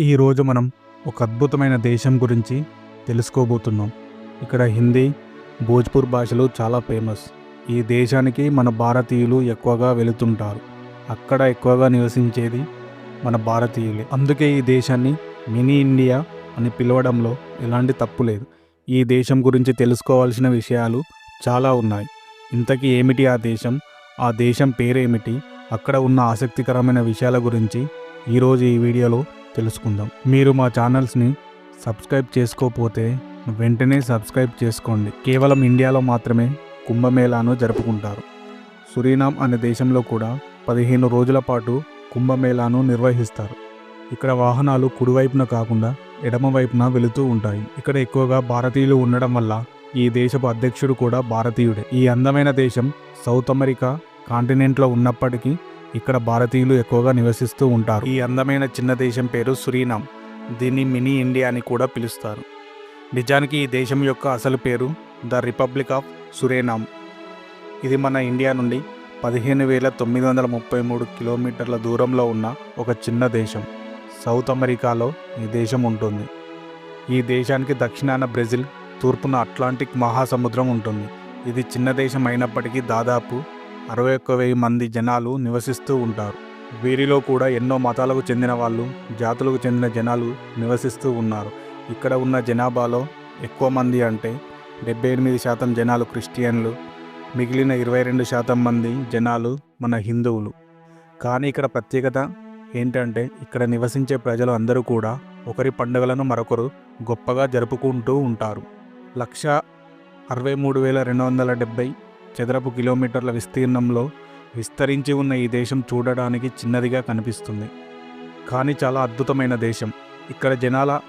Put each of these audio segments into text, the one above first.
ఈరోజు మనం ఒక అద్భుతమైన దేశం గురించి తెలుసుకోబోతున్నాం. ఇక్కడ హిందీ భోజ్పూర్ భాషలు చాలా ఫేమస్. ఈ దేశానికి మన భారతీయులు ఎక్కువగా వెళుతుంటారు. అక్కడ ఎక్కువగా నివసించేది మన భారతీయులే. అందుకే ఈ దేశాన్ని మినీ ఇండియా అని పిలవడంలో ఎలాంటి తప్పు లేదు. ఈ దేశం గురించి తెలుసుకోవాల్సిన విషయాలు చాలా ఉన్నాయి. ఇంతకీ ఏమిటి ఆ దేశం? ఆ దేశం పేరేమిటి? అక్కడ ఉన్న ఆసక్తికరమైన విషయాల గురించి ఈరోజు ఈ వీడియోలో తెలుసుకుందాం. మీరు మా ఛానల్స్ని సబ్స్క్రైబ్ చేసుకోకపోతే వెంటనే సబ్స్క్రైబ్ చేసుకోండి. కేవలం ఇండియాలో మాత్రమే కుంభమేళాను జరుపుకుంటారు. సురీనామ్ అనే దేశంలో కూడా పదిహేను రోజుల పాటు కుంభమేళాను నిర్వహిస్తారు. ఇక్కడ వాహనాలు కుడివైపున కాకుండా ఎడమ వైపున వెళుతూ ఉంటాయి. ఇక్కడ ఎక్కువగా భారతీయులు ఉండడం వల్ల ఈ దేశపు అధ్యక్షుడు కూడా భారతీయుడే. ఈ అందమైన దేశం సౌత్ అమెరికా కాంటినెంట్లో ఉన్నప్పటికీ ఇక్కడ భారతీయులు ఎక్కువగా నివసిస్తూ ఉంటారు. ఈ అందమైన చిన్న దేశం పేరు సురీనామ్. దీన్ని మినీ ఇండియా అని కూడా పిలుస్తారు. నిజానికి ఈ దేశం యొక్క అసలు పేరు ద రిపబ్లిక్ ఆఫ్ సురేనామ్. ఇది మన ఇండియా నుండి పదిహేను వేల తొమ్మిది వందల ముప్పై మూడు కిలోమీటర్ల దూరంలో ఉన్న ఒక చిన్న దేశం. సౌత్ అమెరికాలో ఈ దేశం ఉంటుంది. ఈ దేశానికి దక్షిణాన బ్రెజిల్ తూర్పున అట్లాంటిక్ మహాసముద్రం ఉంటుంది. ఇది చిన్న దేశం అయినప్పటికీ దాదాపు అరవై ఒక్క వెయ్యి మంది జనాలు నివసిస్తూ ఉంటారు. వీరిలో కూడా ఎన్నో మతాలకు చెందిన వాళ్ళు జాతులకు చెందిన జనాలు నివసిస్తూ ఉన్నారు. ఇక్కడ ఉన్న జనాభాలో ఎక్కువ మంది అంటే డెబ్బై ఎనిమిది శాతం జనాలు క్రిస్టియన్లు మిగిలిన ఇరవై రెండు శాతం మంది జనాలు మన హిందువులు. కానీ ఇక్కడ ప్రత్యేకత ఏంటంటే ఇక్కడ నివసించే ప్రజలు అందరూ కూడా ఒకరి పండుగలను మరొకరు గొప్పగా జరుపుకుంటూ ఉంటారు. లక్ష అరవై మూడు వేల రెండు వందల డెబ్బై చదరపు కిలోమీటర్ల విస్తీర్ణంలో విస్తరించి ఉన్న ఈ దేశం చూడడానికి చిన్నదిగా కనిపిస్తుంది. కానీ చాలా అద్భుతమైన దేశం. ఇక్కడ జనాల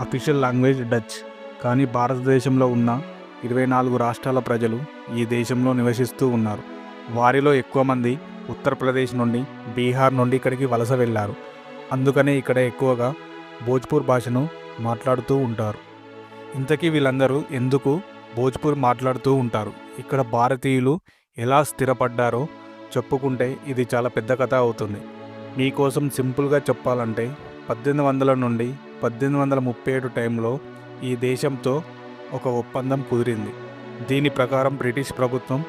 అఫీషియల్ లాంగ్వేజ్ డచ్ కానీ భారతదేశంలో ఉన్న ఇరవై నాలుగు రాష్ట్రాల ప్రజలు ఈ దేశంలో నివసిస్తూ ఉన్నారు. వారిలో ఎక్కువ మంది ఉత్తరప్రదేశ్ నుండి బీహార్ నుండి ఇక్కడికి వలస వెళ్ళారు. అందుకనే ఇక్కడ ఎక్కువగా భోజ్పూర్ భాషను మాట్లాడుతూ ఉంటారు. ఇంతకీ వీళ్ళందరూ ఎందుకు భోజ్పూర్ మాట్లాడుతూ ఉంటారు? ఇక్కడ భారతీయులు ఎలా స్థిరపడ్డారో చెప్పుకుంటే ఇది చాలా పెద్ద కథ అవుతుంది. మీకోసం సింపుల్గా చెప్పాలంటే పద్దెనిమిది వందల నుండి పద్దెనిమిది వందల ముప్పై ఏడు టైంలో ఈ దేశంతో ఒక ఒప్పందం కుదిరింది. దీని ప్రకారం బ్రిటిష్ ప్రభుత్వం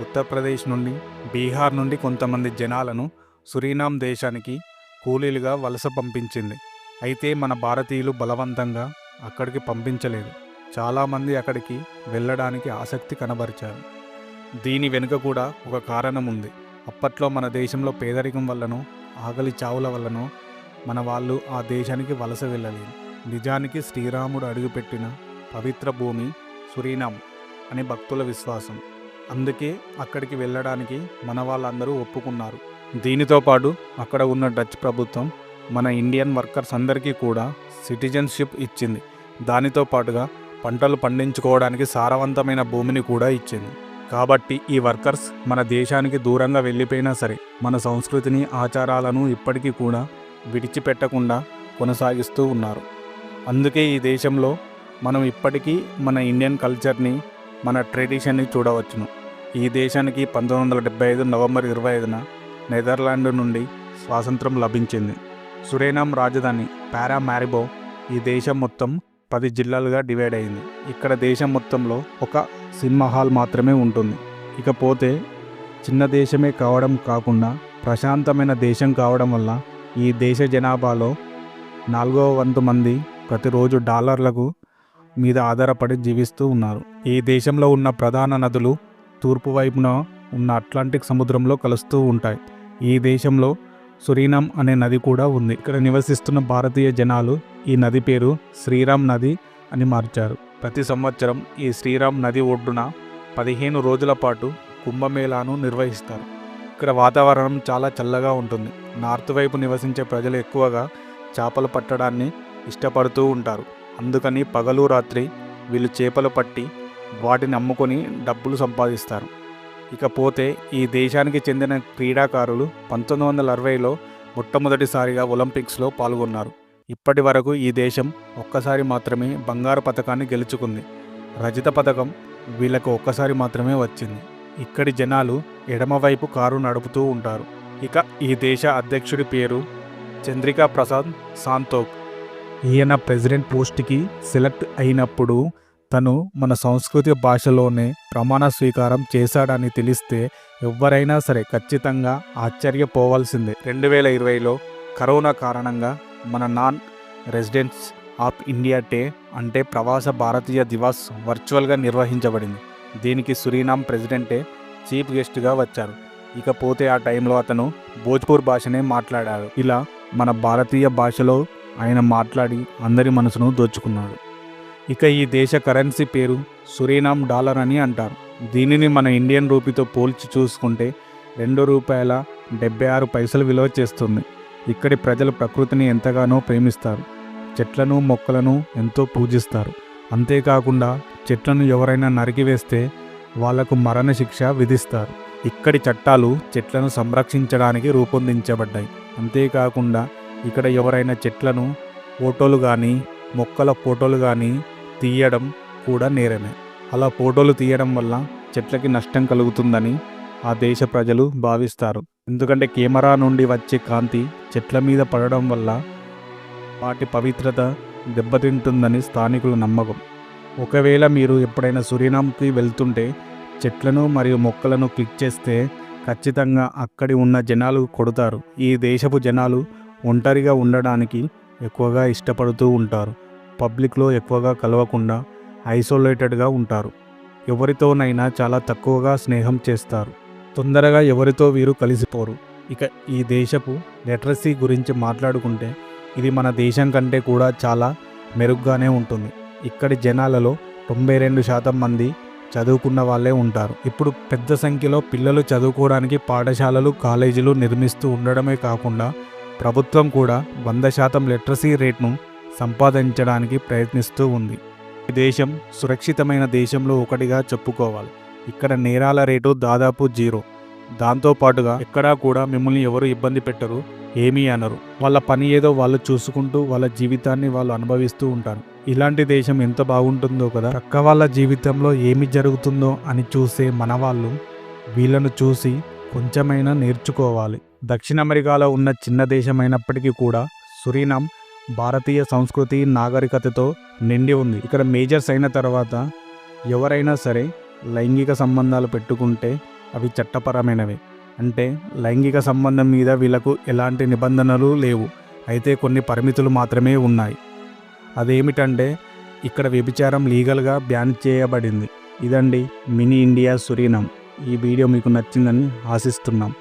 ఉత్తరప్రదేశ్ నుండి బీహార్ నుండి కొంతమంది జనాలను సురీనాం దేశానికి కూలీలుగా వలస పంపించింది. అయితే మన భారతీయులు బలవంతంగా అక్కడికి పంపించలేదు. చాలామంది అక్కడికి వెళ్ళడానికి ఆసక్తి కనబరిచారు. దీని వెనుక కూడా ఒక కారణం ఉంది అప్పట్లో మన దేశంలో పేదరికం వల్లనో ఆకలి చావుల వల్లనో మన వాళ్ళు ఆ దేశానికి వలస వెళ్ళలేదు. నిజానికి శ్రీరాముడు అడుగుపెట్టిన పవిత్ర భూమి సురీనాం అని భక్తుల విశ్వాసం. అందుకే అక్కడికి వెళ్ళడానికి మన వాళ్ళందరూ ఒప్పుకున్నారు. దీనితో పాటు అక్కడ ఉన్న డచ్ ప్రభుత్వం మన ఇండియన్ వర్కర్స్ అందరికీ కూడా సిటిజన్షిప్ ఇచ్చింది. దానితో పాటుగా పంటలు పండించుకోవడానికి సారవంతమైన భూమిని కూడా ఇచ్చింది. కాబట్టి ఈ వర్కర్స్ మన దేశానికి దూరంగా వెళ్ళిపోయినా సరే మన సంస్కృతిని ఆచారాలను ఇప్పటికీ కూడా విడిచిపెట్టకుండా కొనసాగిస్తూ ఉన్నారు. అందుకే ఈ దేశంలో మనం ఇప్పటికీ మన ఇండియన్ కల్చర్ని మన ట్రెడిషన్ని చూడవచ్చును. ఈ దేశానికి పంతొమ్మిది వందల డెబ్బై ఐదు నవంబర్ ఇరవై ఐదున నెదర్లాండ్ నుండి స్వాతంత్రం లభించింది. సురేనాం రాజధాని పారా మ్యారిబో ఈ దేశం మొత్తం పది జిల్లాలుగా డివైడ్ అయింది. ఇక్కడ దేశం మొత్తంలో ఒక సినిమా హాల్ మాత్రమే ఉంటుంది. ఇకపోతే చిన్న దేశమే కావడం కాకుండా ప్రశాంతమైన దేశం కావడం వల్ల ఈ దేశ జనాభాలో నాలుగవ వంతు మంది ప్రతిరోజు డాలర్లకు మీద ఆధారపడి జీవిస్తూ ఉన్నారు. ఈ దేశంలో ఉన్న ప్రధాన నదులు తూర్పు వైపున ఉన్న అట్లాంటిక్ సముద్రంలో కలుస్తూ ఉంటాయి. ఈ దేశంలో సురీనామ్ అనే నది కూడా ఉంది. ఇక్కడ నివసిస్తున్న భారతీయ జనాలు ఈ నది పేరు శ్రీరామ్ నది అని మార్చారు. ప్రతి సంవత్సరం ఈ శ్రీరామ్ నది ఒడ్డున పదిహేను రోజుల పాటు కుంభమేళాను నిర్వహిస్తారు. ఇక్కడ వాతావరణం చాలా చల్లగా ఉంటుంది. నార్త్ వైపు నివసించే ప్రజలు ఎక్కువగా చేపలు పట్టడాన్ని ఇష్టపడుతూ ఉంటారు. అందుకని పగలు రాత్రి వీళ్ళు చేపలు పట్టి వాటిని అమ్ముకొని డబ్బులు సంపాదిస్తారు. ఇకపోతే ఈ దేశానికి చెందిన క్రీడాకారులు పంతొమ్మిది వందల అరవైలో మొట్టమొదటిసారిగా ఒలింపిక్స్లో పాల్గొన్నారు. ఇప్పటి వరకు ఈ దేశం ఒక్కసారి మాత్రమే బంగారు పథకాన్ని గెలుచుకుంది. రజిత పథకం వీళ్ళకు ఒక్కసారి మాత్రమే వచ్చింది. ఇక్కడి జనాలు ఎడమవైపు కారు నడుపుతూ ఉంటారు. ఇక ఈ దేశ అధ్యక్షుడి పేరు చంద్రికా ప్రసాద్ సాంతోక్. ఈయన ప్రెసిడెంట్ పోస్ట్కి సెలెక్ట్ అయినప్పుడు తను మన సంస్కృతి భాషలోనే ప్రమాణ స్వీకారం చేశాడని తెలిస్తే ఎవరైనా సరే ఖచ్చితంగా ఆశ్చర్యపోవాల్సిందే. రెండు వేల ఇరవైలో కరోనా కారణంగా మన non residents of India day అంటే ప్రవాస భారతీయ దివాస్ వర్చువల్గా నిర్వహించబడింది. దీనికి సురీనామ్ ప్రెసిడెంటే చీఫ్ గెస్ట్గా వచ్చారు. ఇకపోతే ఆ టైంలో అతను భోజ్పూర్ భాషనే మాట్లాడారు ఇలా మన భారతీయ భాషలో ఆయన మాట్లాడి అందరి మనసును దోచుకున్నాడు. ఇక ఈ దేశ కరెన్సీ పేరు సురీనామ్ డాలర్ అని అంటారు. దీనిని మన ఇండియన్ రూపీతో పోల్చి చూసుకుంటే రెండు రూపాయల డెబ్బై ఆరు పైసలు విలువ చేస్తుంది. ఇక్కడి ప్రజలు ప్రకృతిని ఎంతగానో ప్రేమిస్తారు. చెట్లను మొక్కలను ఎంతో పూజిస్తారు. అంతేకాకుండా చెట్లను ఎవరైనా నరికివేస్తే వాళ్ళకు మరణ శిక్ష విధిస్తారు. ఇక్కడి చట్టాలు చెట్లను సంరక్షించడానికి రూపొందించబడ్డాయి. అంతేకాకుండా ఇక్కడ ఎవరైనా చెట్లను ఫోటోలు కానీ మొక్కల ఫోటోలు కానీ తీయడం కూడా నేరమే. అలా ఫోటోలు తీయడం వల్ల చెట్లకి నష్టం కలుగుతుందని ఆ దేశ ప్రజలు భావిస్తారు. ఎందుకంటే కెమెరా నుండి వచ్చే కాంతి చెట్ల మీద పడడం వల్ల వాటి పవిత్రత దెబ్బతింటుందని స్థానికుల నమ్మకం. ఒకవేళ మీరు ఎప్పుడైనా సురీనాంకి వెళ్తుంటే చెట్లను మరియు మొక్కలను క్లిక్ చేస్తే ఖచ్చితంగా అక్కడి ఉన్న జనాలు కొడతారు. ఈ దేశపు జనాలు ఒంటరిగా ఉండడానికి ఎక్కువగా ఇష్టపడుతూ ఉంటారు. పబ్లిక్లో ఎక్కువగా కలవకుండా ఐసోలేటెడ్గా ఉంటారు. ఎవరితోనైనా చాలా తక్కువగా స్నేహం చేస్తారు. తొందరగా ఎవరితో వీరు కలిసిపోరు. ఇక ఈ దేశపు లిటరసీ గురించి మాట్లాడుకుంటే ఇది మన దేశం కంటే కూడా చాలా మెరుగ్గానే ఉంటుంది. ఇక్కడి జనాలలో తొంభై రెండు శాతం మంది చదువుకున్న వాళ్ళే ఉంటారు. ఇప్పుడు పెద్ద సంఖ్యలో పిల్లలు చదువుకోవడానికి పాఠశాలలు కాలేజీలు నిర్మిస్తూ ఉండడమే కాకుండా ప్రభుత్వం కూడా వంద శాతం లిటరసీ రేట్ను సంపాదించడానికి ప్రయత్నిస్తూ ఉంది. ఈ దేశం సురక్షితమైన దేశంలో ఒకటిగా చెప్పుకోవాలి. ఇక్కడ నేరాల రేటు దాదాపు జీరో. దాంతోపాటుగా ఎక్కడా కూడా మిమ్మల్ని ఎవరు ఇబ్బంది పెట్టరు ఏమీ అనరు. వాళ్ళ పని ఏదో వాళ్ళు చూసుకుంటూ వాళ్ళ జీవితాన్ని వాళ్ళు అనుభవిస్తూ ఉంటారు. ఇలాంటి దేశం ఎంత బాగుంటుందో కదా. పక్క వాళ్ళ జీవితంలో ఏమి జరుగుతుందో అని చూసే మన వాళ్ళు వీళ్ళను చూసి కొంచెమైనా నేర్చుకోవాలి. దక్షిణ అమెరికాలో ఉన్న చిన్న దేశమైనప్పటికీ కూడా సురీనామ్ భారతీయ సంస్కృతి నాగరికతతో నిండి ఉంది. ఇక్కడ మేజర్స్ అయిన తర్వాత ఎవరైనా సరే లైంగిక సంబంధాలు పెట్టుకుంటే అవి చట్టపరమైనవి. అంటే లైంగిక సంబంధం మీద వీళ్ళకు ఎలాంటి నిబంధనలు లేవు. అయితే కొన్ని పరిమితులు మాత్రమే ఉన్నాయి. అదేమిటంటే ఇక్కడ వ్యభిచారం లీగల్గా బ్యాన్ చేయబడింది. ఇదండి మినీ ఇండియా సురీనం. ఈ వీడియో మీకు నచ్చిందని ఆశిస్తున్నాం.